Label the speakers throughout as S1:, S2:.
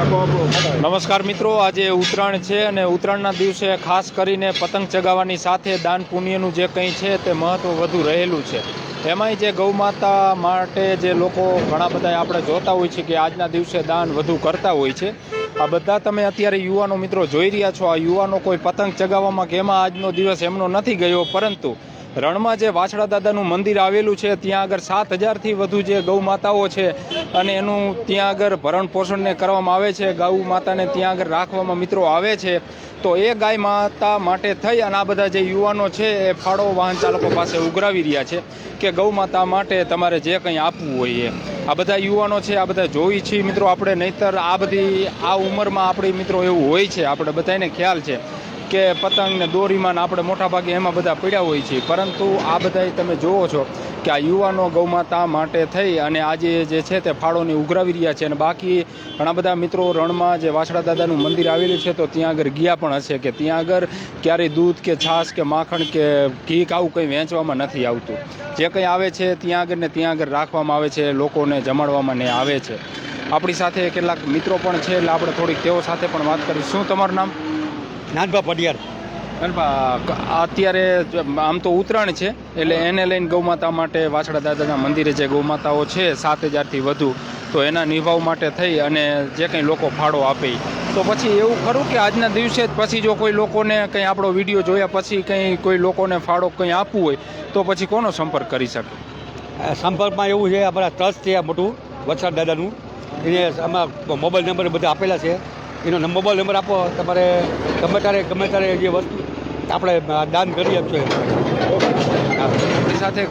S1: નમસ્કાર મિત્રો, આજે ઉત્તરાયણ છે અને ઉત્તરાયણના દિવસે ખાસ કરીને પતંગ ચગાવવાની સાથે દાન પુણ્યનું જે કંઈ છે તે મહત્ત્વ વધુ રહેલું છે. એમાંય જે ગૌમાતા માટે જે લોકો ઘણા બધા આપણે જોતા હોય છે કે આજના દિવસે દાન વધુ કરતા હોય છે. આ બધા તમે અત્યારે યુવાનો મિત્રો જોઈ રહ્યા છો, આ યુવાનો કોઈ પતંગ ચગાવવામાં કે એમાં આજનો દિવસ એમનો નથી ગયો, પરંતુ રણમાં જે વાછડા દાદાનું મંદિર આવેલું છે, ત્યાં આગળ સાત હજારથી વધુ જે ગૌ માતાઓ છે અને એનું ત્યાં આગળ ભરણ પોષણને કરવામાં આવે છે, ગૌ માતાને ત્યાં આગળ રાખવામાં મિત્રો આવે છે. તો એ ગાય માતા માટે થઈ અને આ બધા જે યુવાનો છે એ ફાળો વાહન ચાલકો પાસે ઉઘરાવી રહ્યા છે કે ગૌ માતા માટે તમારે જે કંઈ આપવું હોય એ. આ બધા યુવાનો છે, આ બધા જોઈ છીએ મિત્રો આપણે, નહીતર આ બધી, આ ઉંમરમાં આપણી મિત્રો એવું હોય છે, આપણે બધાને ખ્યાલ છે. કે પતંગ ને દોરીમાં આપણે મોટા ભાગે એમાં બધા પીડ્યા હોય છીએ. પરંતુ આ બધાય તમે જોવો છો કે આ યુવાનો ગૌમાતા માટે થઈ અને આજે જે છે તે ફાળોને ઉઘરાવી રહ્યા છે અને બાકી ઘણા બધા મિત્રો રણમાં જે વાછડા દાદાનું મંદિર આવેલું છે તો ત્યાં આગળ ગયા પણ હશે કે ત્યાં આગળ ક્યારેય દૂધ કે છાશ કે માખણ કે ઘી કે આવું કંઈ વેચવામાં નથી આવતું. જે કંઈ આવે છે ત્યાં આગળ ને ત્યાં આગળ રાખવામાં આવે છે, લોકોને જમાડવામાં ને આવે છે. આપણી સાથે કેટલાક મિત્રો પણ છે એટલે આપણે થોડીક તેઓ સાથે પણ વાત કરીશું. તમારું નામ?
S2: નાનભા પડિયાર
S1: અત્યારે આમ તો ઉત્તરાયણ છે એટલે એને લઈને ગૌમાતા માટે વાછડા દાદાના મંદિરે જે ગૌમાતાઓ છે સાત હજારથી વધુ તો એના નિભાવ માટે થઈ અને જે કંઈ લોકો ફાળો આપે તો પછી એવું ખરું કે આજના દિવસે જ પછી જો કોઈ લોકોને કંઈ આપણો વીડિયો જોયા પછી કંઈ કોઈ લોકોને ફાળો કંઈ આપવું હોય તો પછી કોનો સંપર્ક કરી શકે?
S2: સંપર્કમાં એવું છે આપણા ટ્રસ્ટ છે આ મોટું વછાડ દાદાનું. એને આમાં મોબાઈલ નંબર બધા આપેલા છે. એનો મોબાઈલ નંબર આપો. તમારે ગમે ત્યારે ગમે ત્યારે જે વસ્તુ આપણે દાન કરી આપશો એમ
S1: સાથે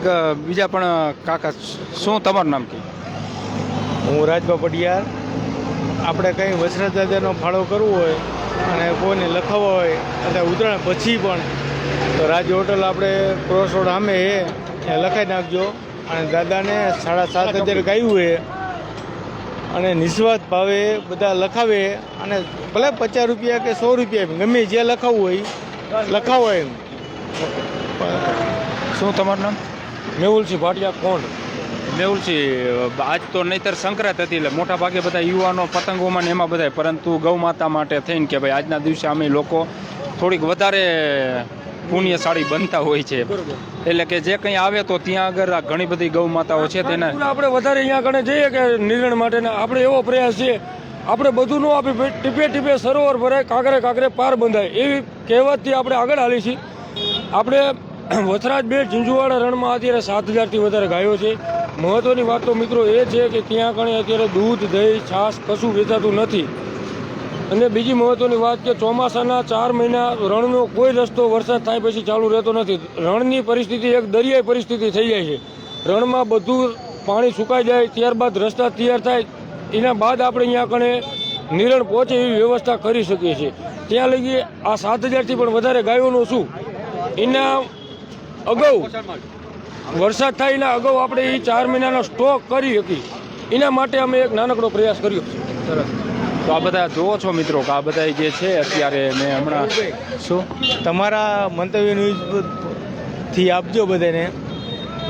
S1: બીજા પણ કાકા શું તમારું નામ કહે
S3: હું રાજભા પડિયાર આપણે કંઈ વસરત દાદાનો ફાળો કરવો હોય અને કોઈને લખાવવા હોય અને ઉત્તરાયણ પછી પણ તો રાજ હોટલ આપણે ક્રોસ રોડ સામે એ લખાઈ નાખજો. અને દાદાને સાડા સાત હજાર ગાયું છે. અને નિસ્વાર્થ ભાવે બધા લખાવે અને ભલે પચાસ રૂપિયા કે સો રૂપિયા ગમે જે લખાવવું હોય લખાવો એમ.
S1: શું તમારું નામ?
S3: મેહુલસિંહ ભાટિયા કોણ?
S1: મેહુલસિંહ આજ તો નહીતર સંક્રાંત હતી એટલે મોટા ભાગે બધા યુવાનો પતંગોમાં ને એમાં બધા પરંતુ ગૌ માતા માટે થઈને કે ભાઈ આજના દિવસે અમે લોકો થોડીક વધારે પુણ્યશાળી બનતા હોય છે. એટલે કે જે કંઈ આવે તો ત્યાં આગળ ઘણી બધી ગૌ માતાઓ છે તેના
S4: આપણે વધારે અહીંયા કણે જઈએ કે નિર્ણય માટે આપણે એવો પ્રયાસ છે. આપણે બધું ન આપી ટીપે ટીપે સરોવર ભરાય કાંકરે કાંકરે પાર બંધાય. એવી કહેવતથી આપણે આગળ હાલી છીએ. આપણે વથરાજ બે ઝીંઝુવાડા રણમાં અત્યારે સાત હજારથી વધારે ગાયો છે. મહત્વની વાત તો મિત્રો એ છે કે ત્યાં કણે અત્યારે દૂધ દહીં છાશ કશું વેચાતું નથી. અને બીજી મહત્વની વાત કે ચોમાસાના ચાર મહિના રણનો કોઈ રસ્તો વરસાદ થાય પછી ચાલુ રહેતો નથી. રણની પરિસ્થિતિ એક દરિયાઈ પરિસ્થિતિ થઈ જાય છે. રણમાં બધું પાણી સુકાઈ જાય, ત્યારબાદ રસ્તા તૈયાર થાય, એના બાદ આપણે અહીંયા કણે નિરણ પહોંચે એવી વ્યવસ્થા કરી શકીએ છીએ. ત્યાં લગી આ સાત હજારથી પણ વધારે ગાયોનું શું? એના અગાઉ વરસાદ થાય એના અગાઉ આપણે એ ચાર મહિનાનો સ્ટોક કરી શકીએ. એના માટે અમે એક નાનકડો પ્રયાસ કર્યો. છે
S1: તો આ બધા જોવો છો મિત્રો કે આ બધા જે છે અત્યારે મેં હમણાં શું?
S3: તમારા મંતવ્ય ન્યૂઝથી આપજો બધાને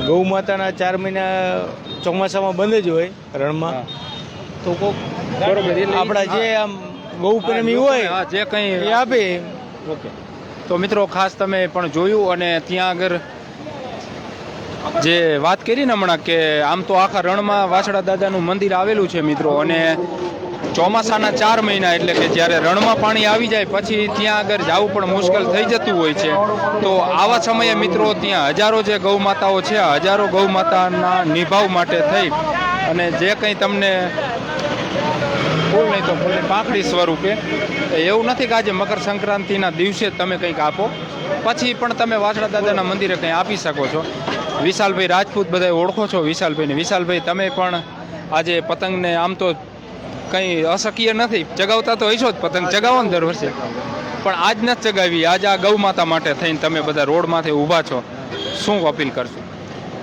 S3: ગૌ માતાના ચાર મહિના ચોમાસામાં બંધ જ હોય રણમાં. તો કોક
S1: બરોબર
S3: આપણા જે આમ ગૌ પ્રેમી હોય
S1: જે કંઈ
S3: એ આપે.
S1: ઓકે. તો મિત્રો ખાસ તમે પણ જોયું અને ત્યાં આગળ જે વાત કરી ને હમણાં કે આમ તો આખા રણમાં વાછડા દાદાનું મંદિર આવેલું છે મિત્રો અને ચોમાસાના ચાર મહિના એટલે કે જ્યારે રણમાં પાણી આવી જાય, પછી ત્યાં આગળ જવું પણ મુશ્કેલ થઈ જતું હોય છે. તો આવા સમયે મિત્રો, ત્યાં હજારો જે ગૌ માતાઓ છે હજારો ગૌ માતાના નિભાવ માટે થઈ. અને જે કંઈ તમને ફૂલ નહીં તો ફૂલની પાંખડી સ્વરૂપે એવું નથી કે આજે મકર સંક્રાંતિના દિવસે તમે કંઈક આપો. પછી પણ તમે વાછડા દાદાના મંદિરે કંઈ આપી શકો છો. વિશાલભાઈ રાજપૂત બધા ઓળખો છો, વિશાલભાઈને. વિશાલભાઈ, તમે પણ આજે પતંગને આમ તો કંઈ અશક્ય નથી. ચગાવતા તો હશો જ પતંગ ચગાવો ને દર વર્ષે પણ આજ નથી ચગાવી, આજ આ ગૌ માતા માટે થઈને તમે બધા રોડમાંથી ઊભા છો. શું અપીલ કરશો?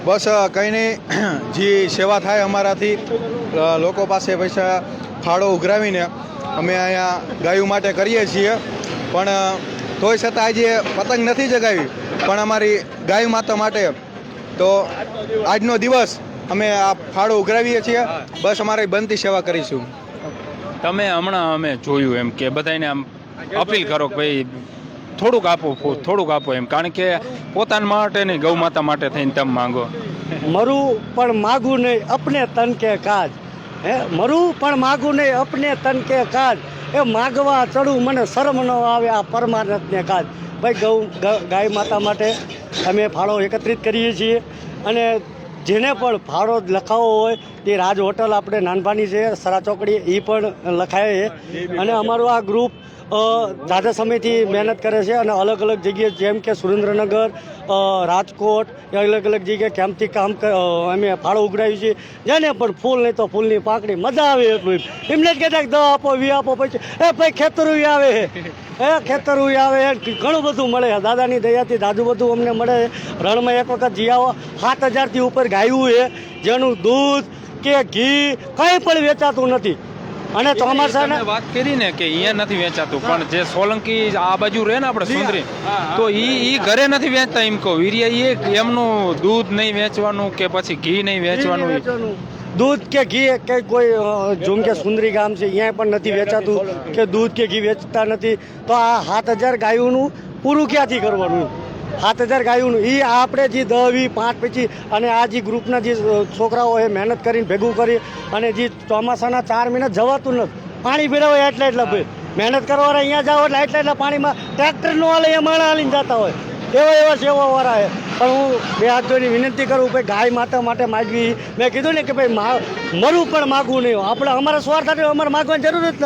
S5: બસ કંઈ નહીં. જે સેવા થાય અમારાથી લોકો પાસે પૈસા ફાળો ઉઘરાવીને અમે અહીંયા ગાયું માટે કરીએ છીએ. પણ તોય છતાં આજે પતંગ નથી જગાવી પણ અમારી ગાય માતા માટે. તો આજનો દિવસ અમે આ ફાળો ઉઘરાવીએ છીએ. બસ, અમારી બનતી સેવા કરીશું.
S1: તમે હમણાં અમે જોયું એમ કે બધાને આમ અપીલ કરો કે ભાઈ, થોડુંક આપો થોડુંક આપો એમ. કારણ કે પોતાના માટે નહીં, ગૌ માતા માટે થઈને તમે માંગો.
S6: મરું પણ માગું નહીં, અપને તન કે કાજ. હે, મરું પણ માગું નહીં, અપને તન કે કાજ. એ માગવા ચડું મને શરમ ન આવે આ પરમાનંદને કાજ. ભાઈ ગૌ, ગાય માતા માટે અમે ફાળો એકત્રિત કરીએ છીએ અને જેને પણ ફાળો લખાવો હોય તે રાજ હોટલ આપણે નાનભાની છે સરા ચોકડી એ પણ લખાય છે. અને અમારું આ ગ્રુપ દાદા સમયથી મહેનત કરે છે અને અલગ અલગ જગ્યાએ જેમ કે સુરેન્દ્રનગર રાજકોટ અલગ અલગ જગ્યાએ કેમ્પથી કામ અમે ફાળો ઉઘડાવ્યું છે, જેને પણ ફૂલ નહીં તો ફૂલની પાકડી મજા આવે એમને જ કહેતા દવા આપો વી આપો પછી એ ભાઈ ખેતરું આવે. હે એ ખેતરું આવે. ઘણું બધું મળે દાદાની દયાથી દાદુ બધું અમને મળે રણમાં એક વખત જી આવો સાત હજારથી ઉપર ગાયું છે. જેનું દૂધ કે ઘી કંઈ પણ વેચાતું નથી. અને ચોમાસાના
S1: ને વાત કરી ને કે અહીંયા નથી વેચાતું પણ જે સોલંકી આ બાજુ રહે ને આપણે સુંદરી તો ઈ ઈ ઘરે નથી વેચતા એમ કહો. વીરિયા એ એમનું દૂધ નહીં વેચવાનું કે પછી ઘી નહીં વેચવાનું.
S6: દૂધ કે ઘી કે કોઈ જોમ જેમ કે સુંદરી ગામ છે અહીંયા પણ નથી વેચાતું કે દૂધ કે ઘી વેચતા નથી. તો આ સાત હજાર ગાયોનું પૂરું ક્યાંથી કરવાનું? સાત હજાર ગાયોનું. એ આપણે જે દસ વી પાંચ પછી અને આ જે ગ્રુપના જે છોકરાઓ એ મહેનત કરીને ભેગું કરી અને જે ચોમાસાના ચાર મહિના જવાતું નથી. પાણી ભેરાવે એટલે એટલે ભાઈ મહેનત કરવાવાળા અહીંયા જાઓ એટલે એટલે એટલે પાણીમાં ટ્રેક્ટરનું હાલે એ માણા હાલીને જતા હોય. એવા એવા સેવાવાળા છે. પણ હું બે હાથ જોઈને વિનંતી કરું ભાઈ ગાય માતા માટે માગવી. મેં કીધું ને કે ભાઈ મા મરવું પણ માગવું નહીં. આપણે અમારા સ્વાર્થ અમારે માગવાની જરૂર જ ન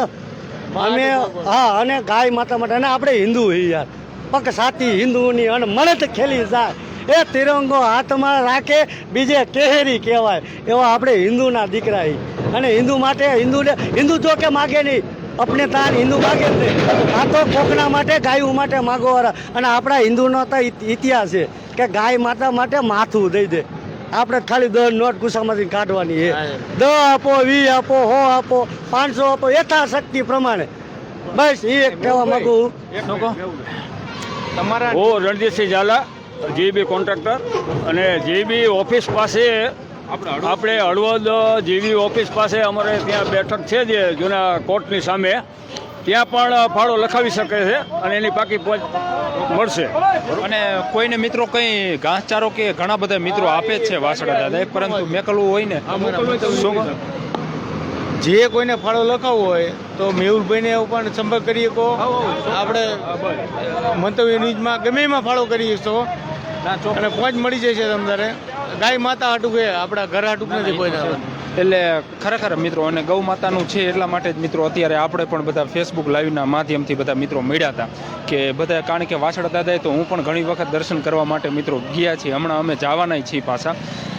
S6: અમે હા અને ગાય માતા માટે. અને આપણે હિન્દુ છીએ યાર. પક સાથી હિન્દુની અને મળે તો ખેલી જાય. એ તિરંગો હાથમાં રાખે બીજે કેહેરી કહેવાય. એવા આપણે હિન્દુના દીકરા અને હિન્દુ માટે હિન્દુને હિન્દુ જો કે માગે નહીં. આપણે તાર હિન્દુ માગે નહીં. આ તો કોકના માટે ગાયું માટે માગોવાળા અને આપણા હિન્દુનો તો ઇતિહાસ છે કે ગાય માતા માટે માથું દઈ દે. આપણે ખાલી દસ નોટ ગુસ્સામાંથી કાઢવાની છે. દ આપો વી આપો હો આપો પાંચસો આપો યથાશક્તિ પ્રમાણે. બસ એ એક કહેવા માંગુ
S1: તમારા
S7: હું રણજીતસિંહ ઝાલા જીબી કોન્ટ્રાક્ટર. અને જીબી ઓફિસ પાસે આપણે હળવદ જીબી ઓફિસ પાસે અમારે ત્યાં બેઠક છે જે જૂના કોર્ટની સામે. ત્યાં પણ ફાળો લખાવી શકે છે અને એની પાકી પહોંચ મળશે.
S1: અને કોઈને મિત્રો કંઈ ઘાસચારો કે ઘણા બધા મિત્રો આપે જ છે વાસણા દાદા. પરંતુ મેકલવું હોય ને?
S3: જે કોઈને ફાળો લખાવવો હોય તો મેહુલભાઈને પણ સંપર્ક કરી શકો આપણે મંતવ્ય ન્યૂઝમાં ગમે એમાં ફાળો કરી શકો અને પહોંચ મળી જશે તમારે ગાય માતા હાટું કે આપણા ઘર હાટું નથી કોઈ
S1: એટલે ખરેખર મિત્રો, અને ગૌ માતાનું છે એટલા માટે જ મિત્રો અત્યારે આપણે પણ બધા ફેસબુક લાઈવના માધ્યમથી બધા મિત્રો મળ્યા હતા કે બધા કારણ કે વાસડા દાદાએ તો હું પણ ઘણી વખત દર્શન કરવા માટે મિત્રો ગયા છીએ. હમણાં અમે જવાના છીએ પાછા.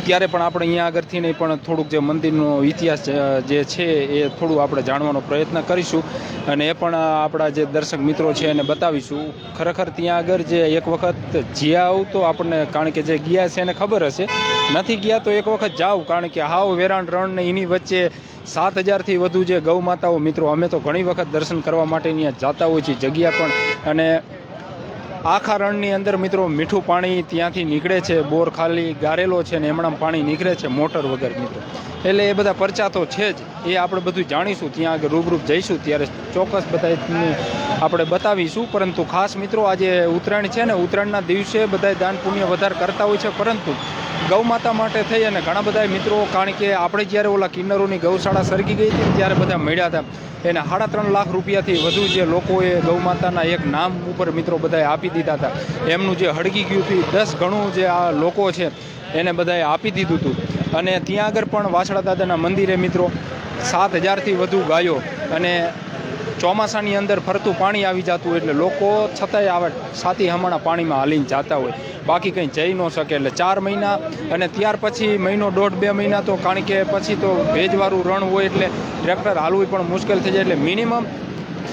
S1: ત્યારે પણ આપણે અહીંયા આગળથી નહીં, પણ થોડુંક જે મંદિરનો ઇતિહાસ જે- છે એ થોડું આપણે જાણવાનો પ્રયત્ન કરીશું. અને એ પણ આપણા જે દર્શક મિત્રો છે એને બતાવીશું. ખરેખર ત્યાં આગળ જે એક વખત જ્યાં આવું તો આપણને, કારણ કે જે ગયા છે એને ખબર હશે. નથી ગયા તો એક વખત જાવ કારણ કે હાવ વેરાણ રણ ને એની વચ્ચે સાત હજારથી વધુ જે ગૌ માતાઓ, મિત્રો, અમે તો ઘણી વખત દર્શન કરવા માટે અહીંયા જાતા હોઈએ છીએ, જગ્યા પણ. અને આખા રણની અંદર, મિત્રો, મીઠું પાણી ત્યાંથી નીકળે છે, બોર ખાલી ગારેલો છે ને હમણાં પાણી નીકળે છે, મોટર વગર, મિત્રો. એટલે એ બધા પરચા તો છે જ, એ આપણે બધું જાણીશું, ત્યાં આગળ રૂબરૂપ જઈશું, ત્યારે ચોક્કસ બધા આપણે બતાવીશું. પરંતુ ખાસ, મિત્રો, આજે ઉત્તરાયણ છે ને, ઉત્તરાયણના દિવસે બધા દાન પુણ્ય વધારે કરતા હોય છે, પરંતુ ગૌ માતા માટે થઈ અને ઘણા બધા મિત્રો, કારણ કે આપણે જ્યારે ઓલા કિન્નરોની ગૌશાળા સરગી ગઈ હતી ત્યારે બધા મળ્યા હતા. એને સાડા ત્રણ લાખ રૂપિયાથી વધુ જે લોકોએ ગૌ માતાના એક નામ ઉપર મિત્રો બધાએ આપી દીધા હતા. એમનું જે હળગી ગયું હતું દસ ગણું જે આ લોકો છે એને બધાએ આપી દીધું હતું. અને ત્યાં આગળ પણ વાસળા દાદાના મંદિરે મિત્રો સાત હજારથી વધુ ગાયો અને ચોમાસાની અંદર ફરતું પાણી આવી જતું એટલે લોકો છતાંય આવે સાથી હમણાં પાણીમાં હાલીને જતા હોય. બાકી કંઈ જઈ ન શકે એટલે ચાર મહિના અને ત્યાર પછી મહિનો દોઢ બે મહિના તો કારણ કે પછી તો ભેજવાળું રણ હોય એટલે ટ્રેક્ટર હાલવું પણ મુશ્કેલ થઈ જાય એટલે મિનિમમ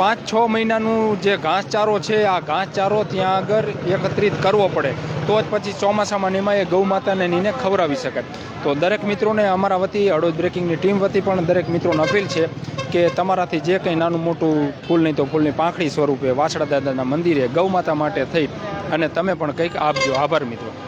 S1: પાંચ છ મહિનાનું જે ઘાસચારો છે આ ઘાસચારો ત્યાં આગળ એકત્રિત કરવો પડે. તો જ પછી ચોમાસામાં એમાં એ ગૌ માતાને નીને ખવડાવી શકાય. તો દરેક મિત્રોને અમારા વતી, હળોદ બ્રેકિંગની ટીમ વતી પણ દરેક મિત્રોને અપીલ છે કે તમારાથી જે કંઈ નાનું મોટું ફૂલ નહીં તો ફૂલની પાંખડી સ્વરૂપે વાસડા દાદાના મંદિરે ગૌમાતા માટે થઈ. અને તમે પણ કંઈક આપજો. આભાર મિત્રો.